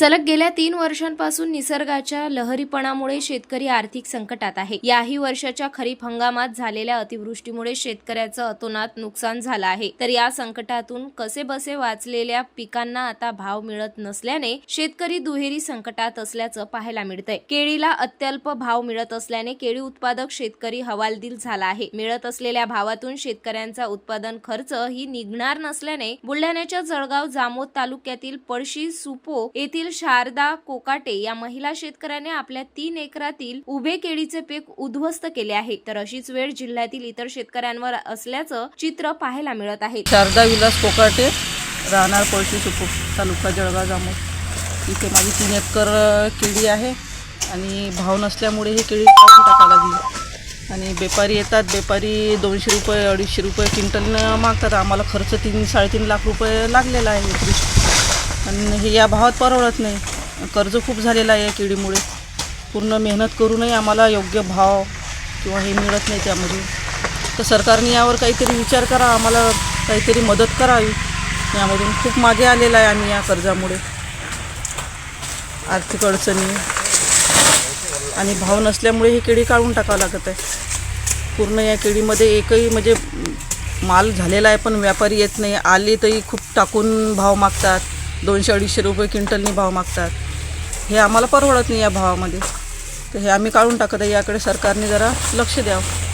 सलग गेल्या तीन वर्षांपासून निसर्गाच्या लहरीपणामुळे शेतकरी आर्थिक संकटात आहे. याही वर्षाच्या खरीप हंगामात झालेल्या अतिवृष्टीमुळे शेतकऱ्याचं अतोनात नुकसान झालं आहे. तर या संकटातून कसे बसे वाचलेल्या पिकांना आता भाव मिळत नसल्याने शेतकरी दुहेरी संकटात असल्याचं पाहायला मिळतंय. केळीला अत्यल्प भाव मिळत असल्याने केळी उत्पादक शेतकरी हवालदिल झाला आहे. मिळत असलेल्या भावातून शेतकऱ्यांचा उत्पादन खर्च ही निघणार नसल्याने बुलढाण्याच्या जळगाव जामोद तालुक्यातील पळशी सुपो येथील शारदा कोकाटे या महिला शेतकऱ्याने आपल्या तीन एकरातील उभे केळीचे पीक उद्ध्वस्त केले आहे. तर अशीच वेळ जिल्ह्यातील इतर शेतकऱ्यांवर असल्याचं चित्र पाहायला मिळत आहे. शारदा विलास कोकाटे राहणार पळशी सुपूर तालुका जळगाव जामोद. इथे माझी तीन एकर केळी आहे आणि भाव नसल्यामुळे ही केळी काढून टाकायला गेली आणि बेपारी येतात बेपारी दोनशे रुपये अडीचशे रुपये क्विंटलनं मागतात. आम्हाला खर्च तीन साडेतीन लाख रुपये लागलेला आहे. आणि हे या भावात परवडत नाही. कर्ज खूप झालेलं आहे या केळीमुळे पूर्ण मेहनत करूनही आम्हाला योग्य भाव किंवा हे मिळत नाही त्यामध्ये. तर सरकारने यावर काहीतरी विचार करा आम्हाला काहीतरी मदत करावी. यामधून खूप मागे आलेला आहे आम्ही या कर्जामुळे. आर्थिक अडचणी आणि भाव नसल्यामुळे ही केळी काढून टाकावं लागत आहे. पूर्ण या केळीमध्ये एकही म्हणजे माल झालेला आहे पण व्यापारी येत नाही. आले तरी खूप टाकून भाव मागतात. दोनशे अडीचशे रुपये क्विंटलनी भाव मागतात. हे आम्हाला परवडत नाही या भावामध्ये. तर हे आम्ही काढून टाकत आहे. याकडे सरकारने जरा लक्ष द्यावं.